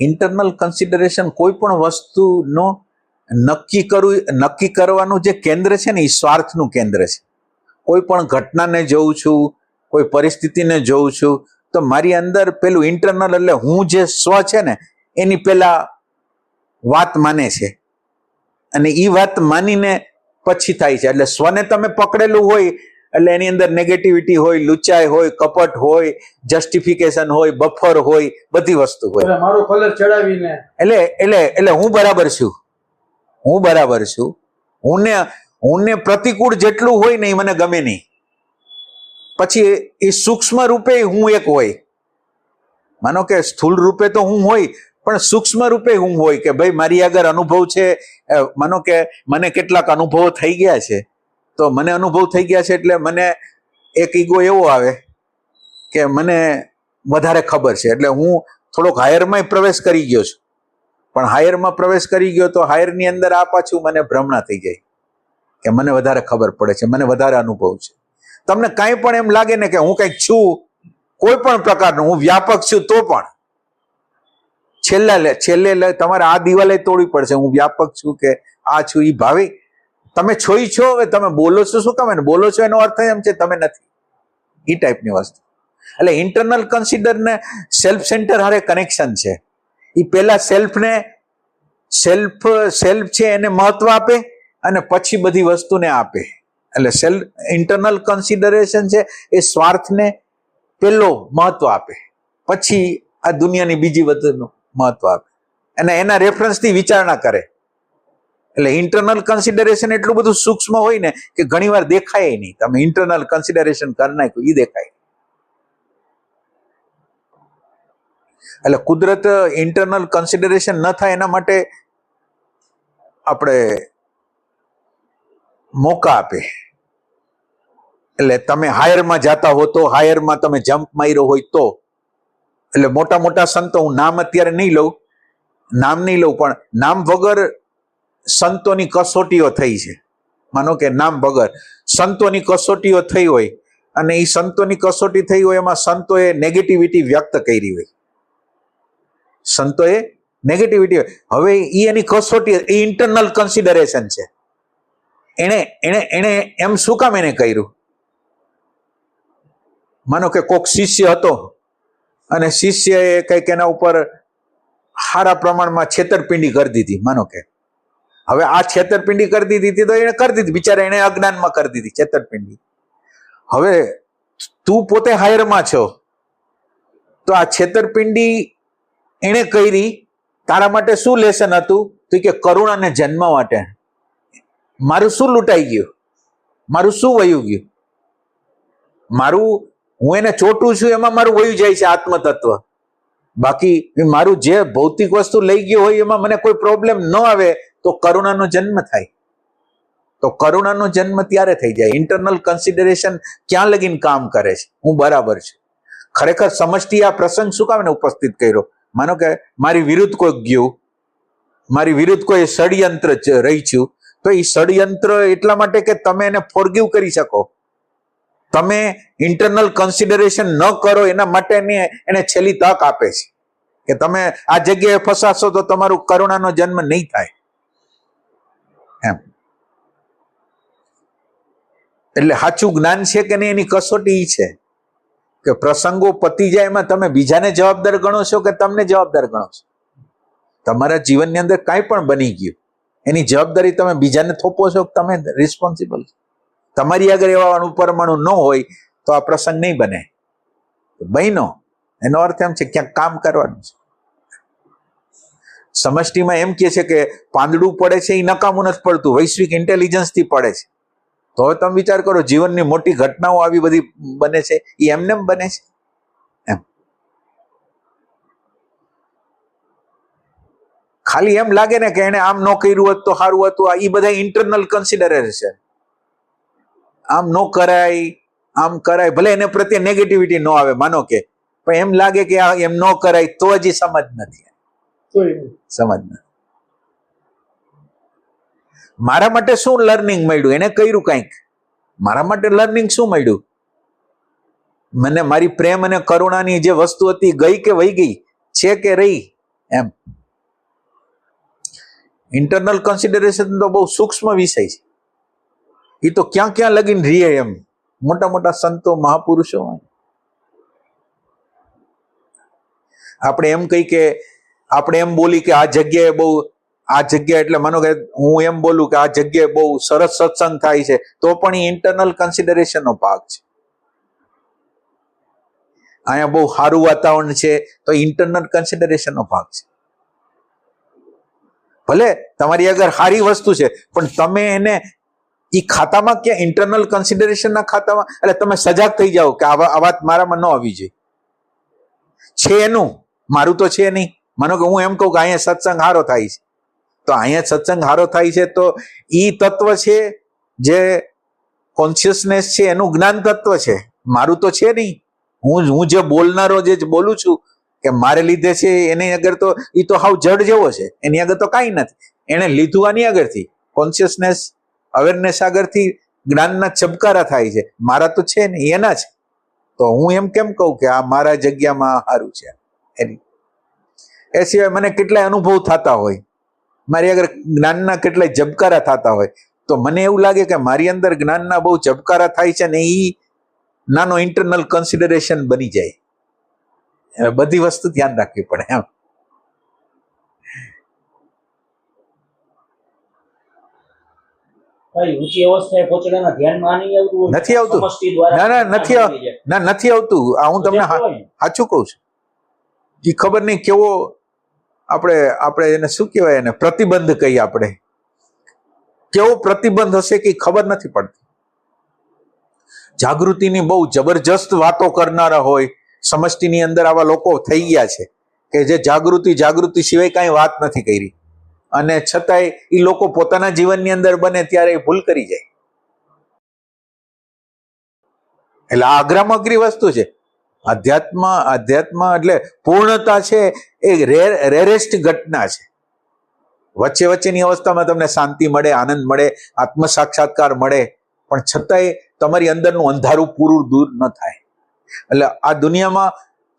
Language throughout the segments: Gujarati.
ઇન્ટરનલ કન્સિડરેશન કોઈ પણ વસ્તુનો નક્કી કરવું નક્કી કરવાનું જે કેન્દ્ર છે ને એ સ્વાર્થનું કેન્દ્ર છે. કોઈ પણ ઘટનાને જોઉં છું, કોઈ પરિસ્થિતિને જોઉં છું, તો મારી અંદર પેલું ઇન્ટરનલ એટલે હું જે સ્વ છે ને, એની પેલા વાત માને છે. અને એ વાત માનીને પછી થાય છે. એટલે સ્વને તમે પકડેલું હોય એટલે એની અંદર નેગેટિવિટી હોય લુચાઈ હોય કપટ હોય જસ્ટિફિકેશન હોય બફર હોય બધી વસ્તુ હોય. મારો કલર ચડાવીને. એટલે એટલે એટલે હું બરાબર છું. હું બરાબર છું. હું ને હું ને પ્રતિકૂળ જેટલું હોય ને એ મને ગમે નહીં. પછી એ સૂક્ષ્મ રૂપે હું એક હોય. માનો કે સ્થૂળ રૂપે તો હું હોય પણ સૂક્ષ્મ રૂપે હું હોય કે ભાઈ મારી આગળ અનુભવ છે. માનો કે મને કેટલાક અનુભવો થઈ ગયા છે. તો મને અનુભવ થઈ ગયા છે એટલે મને એક ઈગો એવો આવે કે મને વધારે ખબર છે. એટલે હું થોડોક હાયરમાં પ્રવેશ કરી ગયો છું. પણ હાયરમાં પ્રવેશ કરી ગયો તો હાયરની અંદર આ પાછું મને ભ્રમણા થઈ જાય કે મને વધારે ખબર પડે છે, મને વધારે અનુભવ છે. તમને કાંઈ પણ એમ લાગે ને કે હું કંઈક છું, કોઈ પણ પ્રકારનું, હું વ્યાપક છું તો પણ. છેલ્લા છેલ્લે તમારે આ દિવાલે તોડવી પડશે. હું વ્યાપક છું કે આ છું એ ભાવી તમે છોઈ છો, હવે તમે બોલો છો, શું કામ? બોલો છો એનો અર્થ એમ છે, તમે નથી. એ ટાઈપની વસ્તુ. એટલે ઇન્ટરનલ કન્સિડર ને સેલ્ફ સેન્ટર હારે કનેક્શન છે. એ પેલા સેલ્ફને સેલ્ફ સેલ્ફ છે એને મહત્વ આપે, અને પછી બધી વસ્તુને આપે. એટલે સેલ્ફ ઇન્ટરનલ કન્સિડરેશન છે, એ સ્વાર્થને પેલો મહત્વ આપે. પછી આ દુનિયાની બીજી વસ્તુનું મહત્વ આપે. અને એના રેફરન્સથી વિચારણા કરે. એટલે ઇન્ટરનલ કન્સિડરેશન એટલું બધું સૂક્ષ્મ હોય ને કે ઘણીવાર દેખાય નહીં. તમે ઇન્ટરનલ કન્સિડરેશન કરી નાખ્યું એ દેખાય. એટલે કુદરત ઇન્ટરનલ કન્સિડરેશન ન થાય એના માટે આપણે મોકા આપે. એટલે તમે હાયરમાં જાતા હો તો હાયરમાં તમે જમ્પ માર્યો હોય તો. એટલે મોટા મોટા સંતો હું નામ અત્યારે નહીં લઉં, નામ નહીં લઉં, પણ નામ વગર સંતોની કસોટીઓ થઈ છે. માનો કે નામ વગર. સંતોની કસોટીઓ થઈ હોય અને એ સંતોની કસોટી થઈ હોય એમાં સંતોએ નેગેટિવિટી વ્યક્ત કરી હોય. સંતોએ નેગેટિવિટી હવે એ એની કસોટી એ ઇન્ટરનલ કન્સિડરેશન છે. એણે એણે એણે એમ શું કામ એને કર્યું? માનો કે કોક શિષ્ય હતો અને શિષ્યએ કંઈક એના ઉપર સારા પ્રમાણમાં છેતરપિંડી કરી દીધી. માનો કે હવે આ છેતરપિંડી કરી દીધી હતી તો એને કરી દીધી. બિચારા એને અજ્ઞાનમાં કરી દીધી છેતરપિંડી. હવે તું પોતે હાયરમાં છો, તો આ છેતરપિંડી એણે કરી. તારા માટે શું લેસન હતું? તો કે કરુણાને જન્મ માટે. મારું શું લૂંટાઈ ગયું? મારું શું વયું ગયું? મારું, હું એને ચોટું છું, એમાં મારું વયું જાય છે આત્મતત્વ. બાકી મારું જે ભૌતિક વસ્તુ લઈ ગયું હોય એમાં મને કોઈ પ્રોબ્લેમ ન આવે. તો કરુણાનો જન્મ થાય. તો કરુણાનો જન્મ ત્યારે થઈ જાય. ઇન્ટરનલ કન્સિડરેશન ક્યાં લગીને કામ કરે છે? હું બરાબર છું. ખરેખર સમજતી આ પ્રસંગ શું કામને ઉપસ્થિત કર્યો? માનો કે મારી વિરુદ્ધ કોઈ ગયું, મારી વિરુદ્ધ કોઈ ષડયંત્ર રહી છું, તો એ ષડયંત્ર એટલા માટે કે તમે એને ફોરગીવ કરી શકો. તમે ઇન્ટરનલ કન્સિડરેશન ન કરો એના માટે એને છેલ્લી તક આપે છે. કે તમે આ જગ્યાએ ફસાશો તો તમારું કરુણાનો જન્મ નહીં થાય. એમ. એટલે સાચું જ્ઞાન છે કે નહીં એની કસોટી ઈ છે કે પ્રસંગો પતી જાય એમાં તમે બીજાને જવાબદાર ગણો છો કે તમને જવાબદાર ગણો છો? તમારા જીવનની અંદર કાંઈ પણ બની ગયું, એની જવાબદારી તમે બીજાને થોપો છો તમે રિસ્પોન્સિબલ તમારી આગળ એવા અણુપરમાણુ ન હોય તો આ પ્રસંગ નહીં બને. બહેનો, એનો અર્થ એમ છે ક્યાંક કામ કરવાનું છે. સમષ્ટિમાં એમ કે છે કે પાંદડું પડે છે, એ નકામું નથી પડતું, વૈશ્વિક ઇન્ટેલિજન્સથી પડે છે. તો હવે તમે વિચાર કરો, જીવનની મોટી ઘટનાઓ આવી બધી બને છે, એ એમને બને છે? એમ. ખાલી એમ લાગે ને કે એને આમ ન કર્યું હોત તો સારું હતું એ બધા ઇન્ટરનલ કન્સિડરેશન આમ ન કરાય, આમ કરાય, ભલે એને પ્રત્યે નેગેટિવિટી ન આવે, માનો કે. પણ એમ લાગે કે આ એમ ન કરાય તો હજી સમજ નથી. તોય નહીં. સમજ નથી મારા માટે શું લર્નિંગ મળ્યું? એને કર્યું કંઈક. મારા માટે લર્નિંગ શું મળ્યું? મને મારી પ્રેમ અને કરુણાની જે વસ્તુ હતી ગઈ કે વહી ગઈ? છે કે રહી? એમ. ઇન્ટરનલ કન્સિડરેશન તો બહુ સૂક્ષ્મ વિષય છે. એ તો ક્યાં ક્યાં લગીને રીએ એમ. મોટા મોટા સંતો, મહાપુરુષો આપણે એમ કહી કે આપણે એમ બોલી કે આ જગ્યાએ બહુ, આ જગ્યા એટલે માનો કે હું એમ બોલું કે આ જગ્યાએ બહુ સરસ સત્સંગ થાય છે, તો પણ એ ઇન્ટરનલ કન્સિડરેશનનો ભાગ છે. અહીંયા બહુ સારું વાતાવરણ છે, તો ઇન્ટરનલ કન્સિડરેશનનો ભાગ છે. ભલે તમારી આગળ સારી વસ્તુ છે, પણ તમે એને એ ખાતામાં ક્યાં ઇન્ટરનલ કન્સિડરેશનના ખાતામાં? એટલે તમે સજાગ થઈ જાઓ કે આ વાત મારામાં ન આવી જોઈએ. છે એનું, મારું તો છે નહીં. માનો કે હું એમ કહું કે અહીંયા સત્સંગ હારો થાય છે. તો અહીંયા સત્સંગ હારો થાય છે તો ઈ તત્વ છે જે કોન્શિયસનેસ છે એનું જ્ઞાન તત્વ છે. મારું તો છે નહીં. હું હું જે બોલનારો જે બોલું છું કે મારે લીધે છે એની આગળ તો એ તો હાવ જડ જેવો છે. એની આગળ તો કાંઈ નથી. એને લીધું આની આગળથી કોન્શિયસનેસ અવેરનેસ આગળથી જ્ઞાનના ચબકારા થાય છે. મારા તો છે ને એના છે. તો હું એમ કેમ કહું કે આ મારા જગ્યામાં સારું છે. એની એ સિવાય મને કેટલાય અનુભવ થતા હોય મારી આગળ જ્ઞાનના કેટલાય જબકારા થતા હોય તો મને એવું લાગે કે મારી અંદર જ્ઞાનના બહુ જબકારા થાય છે ને એ નાનો ઇન્ટરનલ કન્સિડરેશન બની જાય બધી વસ્તુ ધ્યાન રાખવી પડે એમ? નથી આવતું. ના, ના, નથી. ના નથી આવતું આ હું તમને હા- સાચું કહું છું એ ખબર નહીં કેવો આપણે આપણે એને શું કહેવાય એને? પ્રતિબંધ કહીએ આપણે. કેવો પ્રતિબંધ હશે કે ખબર નથી પડતી. જાગૃતિની બહુ જબરજસ્ત વાતો કરનારા હોય, સમષ્ટિની અંદર આવા લોકો થઈ ગયા છે કે જે જાગૃતિ જાગૃતિ સિવાય કાંઈ વાત નથી કરી. અને છતાંય એ લોકો પોતાના જીવનની અંદર બને ત્યારે એ ભૂલ કરી જાય. એટલે આ અઘરામાં અઘરી વસ્તુ છે. અધ્યાત્મ અધ્યાત્મ એટલે પૂર્ણતા છે એ રેર રેરેસ્ટ ઘટના છે. વચ્ચે વચ્ચેની અવસ્થામાં તમને શાંતિ મળે આનંદ મળે આત્મ સાક્ષાત્કાર મળે પણ છતાંય તમારી અંદરનું અંધારું પૂરું દૂર ન થાય. એટલે આ દુનિયામાં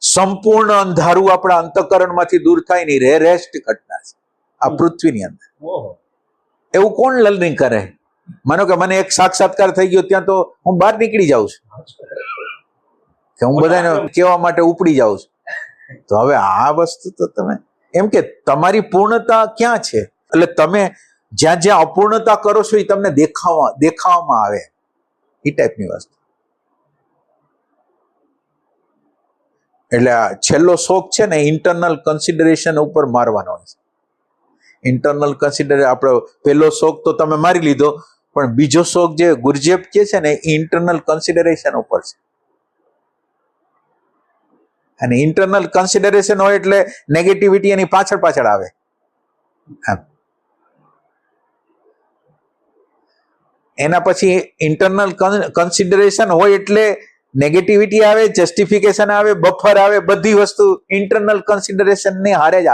સંપૂર્ણ અંધારું આપણા અંતકરણમાંથી દૂર થાયની રેરેસ્ટ ઘટના છે આ પૃથ્વીની અંદર. ઓહો. એવું કોણ લર્નિંગ કરે? માનો કે મને એક સાક્ષાત્કાર થઈ ગયો ત્યાં તો હું બહાર નીકળી જાઉં છું. કે હું બધાને કહેવા માટે ઉપડી જાઉં છું. તો હવે આ વસ્તુ તો તમે એમ કે તમારી પૂર્ણતા ક્યાં છે? એટલે તમે જ્યાં જ્યાં અપૂર્ણતા કરો છો એ તમને દેખાવા દેખાવામાં આવે. એ ટાઈપની વસ્તુ. એટલે છેલ્લો શોખ છે ને ઇન્ટરનલ કન્સિડરેશન ઉપર મારવાનો હોય છે. ઇન્ટરનલ કન્સિડર આપણો પહેલો શોખ તો તમે મારી લીધો પણ બીજો શોખ જે ગુરજેપ કે છે ને એ ઇન્ટરનલ કન્સિડરેશન ઉપર છે. અને ઇન્ટરનલ કન્સિડરેશન હોય એટલે નેગેટિવિટી એની પાછળ પાછળ આવે. એના પછી ઇન્ટરનલ કન્સિડરેશન હોય એટલે નેગેટિવિટી આવે જસ્ટિફિકેશન આવે બફર આવે, બધી વસ્તુ ઇન્ટરનલ કન્સિડરેશનની હારે જ